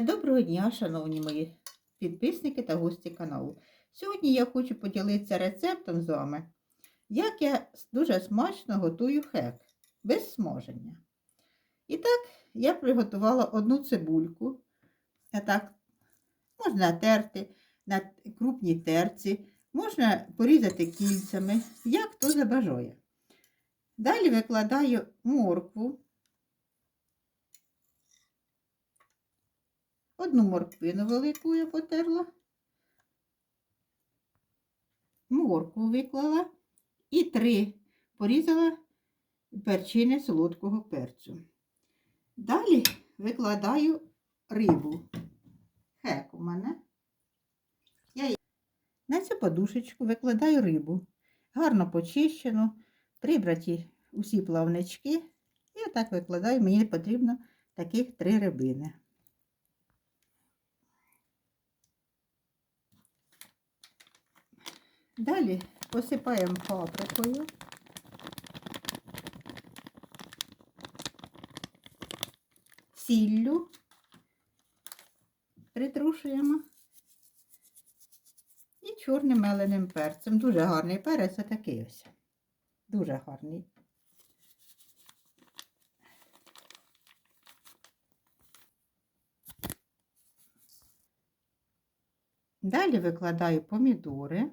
Доброго дня, шановні мої підписники та гості каналу. Сьогодні я хочу поділитися рецептом з вами, як я дуже смачно готую хек без смаження. І так, я приготувала одну цибульку. А так, можна терти на крупній терці, можна порізати кільцями, як хто забажає. Далі викладаю моркву. Одну морквину велику я потерла, моркву виклала і три порізала перчини солодкого перцю. Далі викладаю рибу. Хек у мене. Я на цю подушечку викладаю рибу. Гарно почищену, прибраті усі плавнички. І отак викладаю, мені потрібно таких три рибини. Далі посипаємо паприкою. Сіллю притрушуємо. І чорним меленим перцем. Дуже гарний перець, отакий ось. Дуже гарний. Далі викладаю помідори.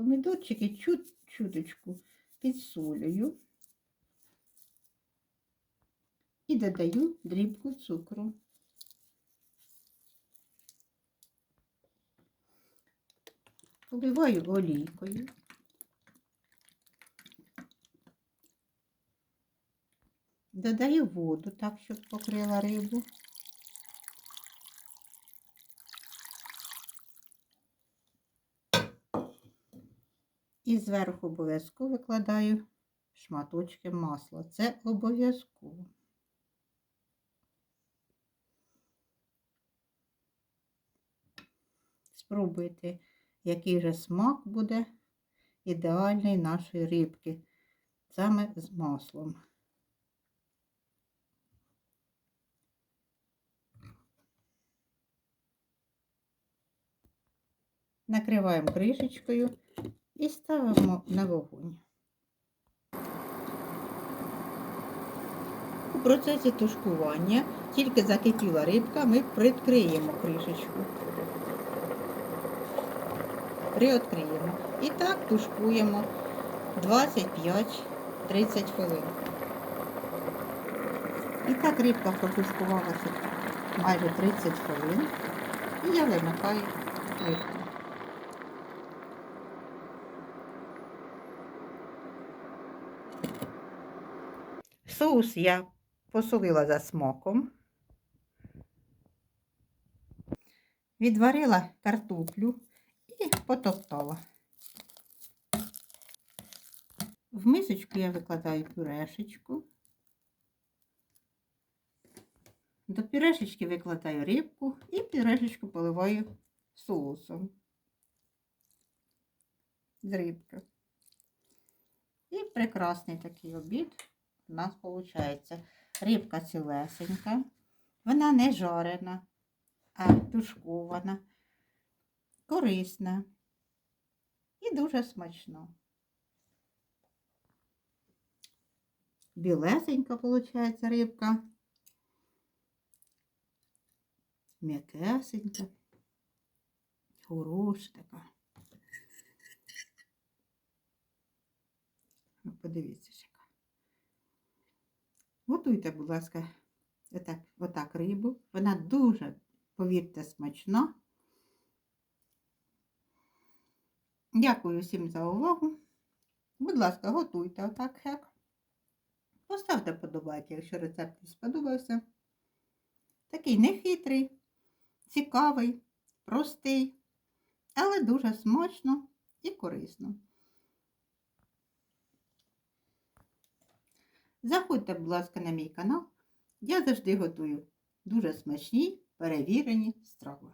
Помідорчики чут, чуточку підсолюю і додаю дрібку цукру. Поливаю олійкою. Додаю воду так, щоб покрила рибу. І зверху обов'язково викладаю шматочки масла. Це обов'язково. Спробуйте, який же смак буде ідеальний нашої рибки, саме з маслом. Накриваємо кришечкою і ставимо на вогонь. У процесі тушкування тільки закипіла рибка, ми прикриємо кришечку. Приоткриємо. І так тушкуємо 25-30 хвилин. І так рибка протушкувалася майже 30 хвилин. І я вимикаю рибку. Соус я посолила за смаком. Відварила картоплю і потоптала. В мисочку я викладаю пюрешечку. До пюрешечки викладаю рибку і пюрешечку поливаю соусом з рибки. І прекрасний такий обід у нас виходить. Рибка цілесенька, вона не жарена, а тушкована, корисна і дуже смачно. Білесенька, виходить, рибка. М'якесенька, хороша така. Ну, Подивіться. Готуйте, будь ласка, отак, отак рибу. Вона дуже, повірте, смачна. Дякую всім за увагу. Будь ласка, готуйте отак хек. Поставте подобайки, якщо рецепт сподобався. Такий нехитрий, цікавий, простий, але дуже смачно і корисно. Заходьте, будь ласка, на мій канал. Я завжди готую дуже смачні, перевірені страви.